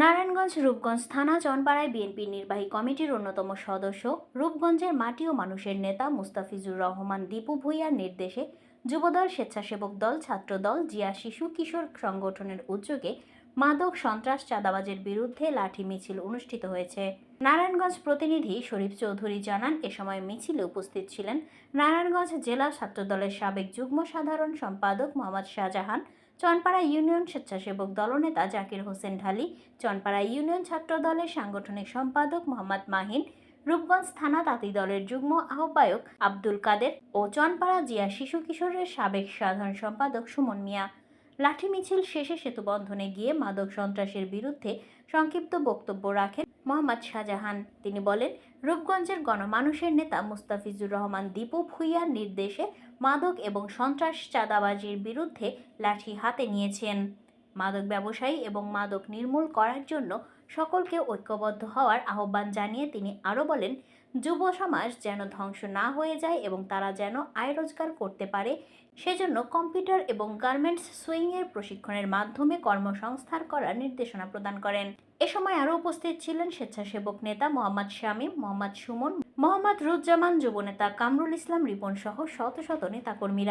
নারায়ণগঞ্জ, রূপগঞ্জ থানা, চনপাড়ায় বিএনপির নির্বাহী কমিটির অন্যতম সদস্য, রূপগঞ্জের মাটি ও মানুষের নেতা মুস্তাফিজুর রহমান দীপু ভূঁইয়ার নির্দেশে যুবদল স্বেচ্ছাসেবক দল ছাত্রদল জিয়া শিশু কিশোর সংগঠনের উদ্যোগে মাদক সন্ত্রাস চাঁদাবাজের বিরুদ্ধে লাঠি মিছিল অনুষ্ঠিত হয়েছে। নারায়ণগঞ্জ প্রতিনিধি শরীফ চৌধুরী জানান, এ সময় মিছিলে উপস্থিত ছিলেন নারায়ণগঞ্জ জেলা ছাত্রদলের সাবেক যুগ্ম সাধারণ সম্পাদক মোহাম্মদ শাহজাহান চনপাড়া ইউনিয়ন স্বেচ্ছাসেবক দলনেতা জাকির হোসেন ঢালি, চনপাড়া ইউনিয়ন ছাত্র দলের সাংগঠনিক সম্পাদক মোহাম্মদ মাহিন, রূপগঞ্জ থানা তাঁতি দলের যুগ্ম আহ্বায়ক আব্দুল কাদের ও চনপাড়া জিয়া শিশু কিশোরের সাবেক সাধারণ সম্পাদক সুমন মিয়া। লাঠি মিছিল শেষে সেতুবন্ধনে গিয়ে মাদক সন্ত্রাসের বিরুদ্ধে সংক্ষিপ্ত বক্তব্য রাখেন মোহাম্মদ শাহজাহান। তিনি বলেন, রূপগঞ্জের গণমানুষের নেতা মুস্তাফিজুর রহমান দীপু ভুইয়ার নির্দেশে মাদক এবং সন্ত্রাস চাঁদাবাজির বিরুদ্ধে লাঠি হাতে নিয়েছেন। মাদক ব্যবসায়ী এবং মাদক নির্মূল করার জন্য সকলকে ঐক্যবদ্ধ হওয়ার আহ্বান জানিয়ে তিনি আরও বলেন, যুব সমাজ যেন ধ্বংস না হয়ে যায় এবং তারা যেন আয় রোজগার করতে পারে, সেজন্য কম্পিউটার এবং গার্মেন্টস সুইংয়ের প্রশিক্ষণের মাধ্যমে কর্মসংস্থান করার নির্দেশনা প্রদান করেন। এ সময় আরও উপস্থিত ছিলেন স্বেচ্ছাসেবক নেতা মোহাম্মদ শামীম, মোহাম্মদ সুমন, মোহাম্মদ রুজ্জামান যুবনেতা কামরুল ইসলাম রিপন সহ শত শত নেতাকর্মীরা।